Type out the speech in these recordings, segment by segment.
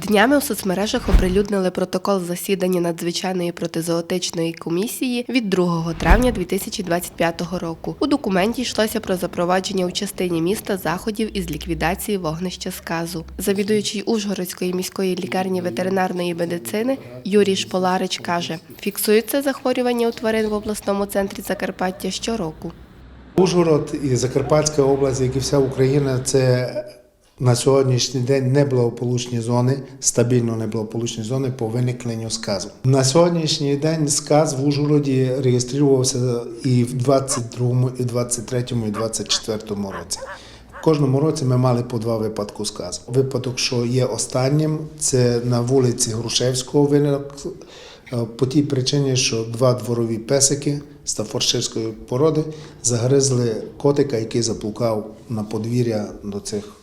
Днями у соцмережах оприлюднили протокол засідання надзвичайної протизоотичної комісії від 2 травня 2025 року. У документі йшлося про запровадження у частині міста заходів із ліквідації вогнища сказу. Завідуючий Ужгородської міської лікарні ветеринарної медицини Юрій Шполарич каже, фіксується захворювання у тварин в обласному центрі Закарпаття щороку. Ужгород і Закарпатська область, як і вся Україна, це на сьогоднішній день неблагополучні зони, стабільно неблагополучні зони по виникненню сказу. На сьогоднішній день сказ в Ужгороді реєструвався і в 22, і 23, і 24 році. Кожному році ми мали по два випадку сказу. Випадок, що є останнім, це на вулиці Грушевського виник е, по тій причині, що два дворові песики стафорширської породи загризли котика, який заплукав на подвір'я до цих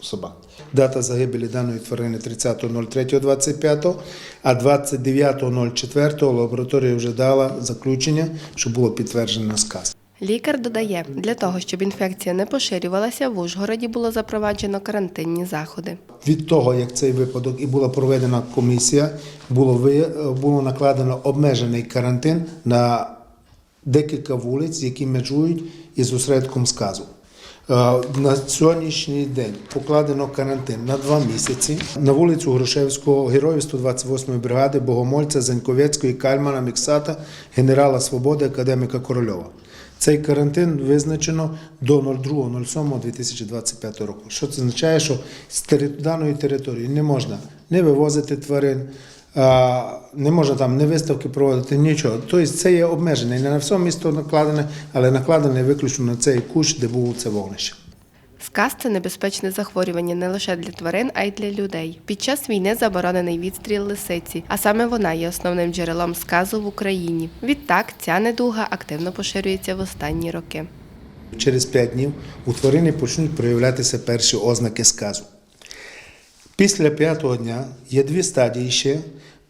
собак. Дата загибелі даної тварини 30.03.25, а 29.04 лабораторія вже дала заключення, що було підтверджено сказ. Лікар додає, для того, щоб інфекція не поширювалася, в Ужгороді було запроваджено карантинні заходи. Від того, як цей випадок і була проведена комісія, було, ви, було накладено обмежений карантин на декілька вулиць, які межують із осередком сказу. Е, На сьогоднішній день покладено карантин на два місяці на вулицю Грушевського, героїв 128-ї бригади, Богомольця, Заньковецької, Кальмана, Міксата, генерала Свободи, академіка Корольова. Цей карантин визначено до 02.07.2025 року. Що це означає, що з даної території не можна не вивозити тварин, не можна там не виставки проводити, нічого. Тобто це є обмежене. Не на все місто накладене, але накладене виключно на цей кущ, де було це вогнище. Сказ це небезпечне захворювання не лише для тварин, а й для людей. Під час війни заборонений відстріл лисиці, а саме вона є основним джерелом сказу в Україні. Відтак ця недуга активно поширюється в останні роки. Через 5 днів у тварини почнуть проявлятися перші ознаки сказу. Після п'ятого дня є дві стадії ще.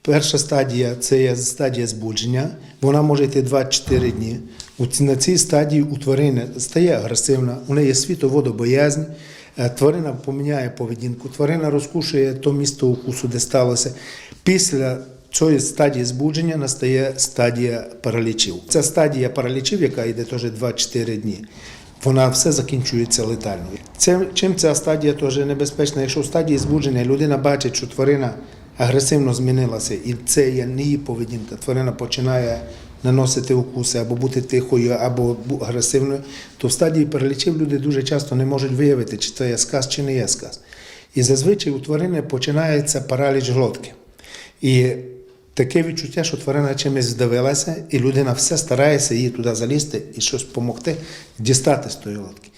Перша стадія це є стадія збудження. Вона може йти 2-4 дні. На цій стадії у тварини стає агресивна, у неї світоводобоязнь, е, тварина поміняє поведінку, тварина розкушує то місто укусу, де сталося. Після цієї стадії збудження настає стадія паралічів. Ця стадія паралічів, яка йде теж 2-4 дні, вона все закінчується летальною. Це, чим ця стадія теж небезпечна? Якщо в стадії збудження людина бачить, що тварина агресивно змінилася, і це є не її поведінка, тварина починає наносити укуси або бути тихою, або агресивною, то в стадії паралічів люди дуже часто не можуть виявити, чи це є сказ, чи не є сказ. І зазвичай у тварини починається параліч глотки. І таке відчуття, що тварина чимось здавилася, і людина все старається її туди залізти і щось допомогти дістати з тої лодки.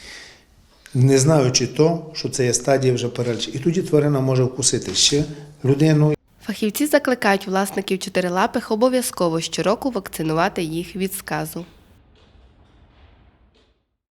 Не знаючи то, що це є стадія вже перелічі. І тоді тварина може вкусити ще людину. Фахівці закликають власників чотирилапих обов'язково щороку вакцинувати їх від сказу.